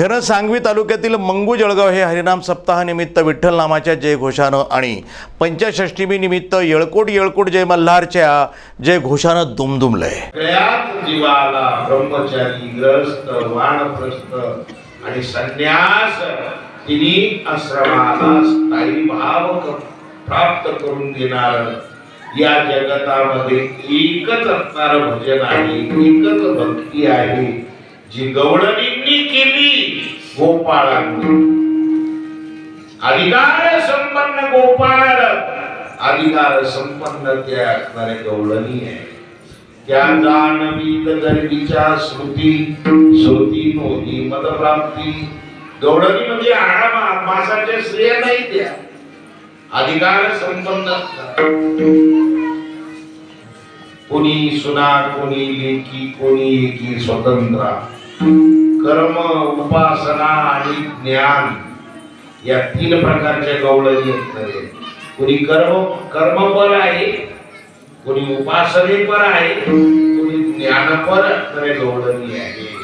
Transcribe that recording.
घन सांगवी तालुक्यातील मंगू जळगाव हे हरिनाम सप्ताहानिमित्त विठ्ठल नामाच्या जयघोषानं आणि पंचषष्टीमी निमित्त येळकोट येळकोट जय मल्हारच्या जयघोषानं दुमदुमलंय. जीवाला ब्रह्मचारी ग्रस्त वानप्रस्थ आणि संन्यास तिने आश्रमाला स्थायी भाव प्राप्त करून देणार. या जगतामध्ये एकच असणार भजन आहे एकच भक्ती आहे. जी गवळणींनी केली गोपाळांनी अधिकार संपन्न गोपाळ अधिकार संपन्न त्या असणारे गवळणी आहे त्या जाणवीत गर्वीच्या श्रुती श्रुती नोही मतप्राप्ती गवळणी म्हणजे आडा मासाचे श्रेय नाही त्या अधिकार संपन्न कोणी सुना कोणी लेखी कोणी एकी स्वतंत्र कर्म उपासना आणि ज्ञान या तीन प्रकारच्या गवळणी आहेत कोणी कर्म कर्मपर आहे कोणी उपासनेपर आहे कोणी ज्ञानपर तर गवळणी आहे.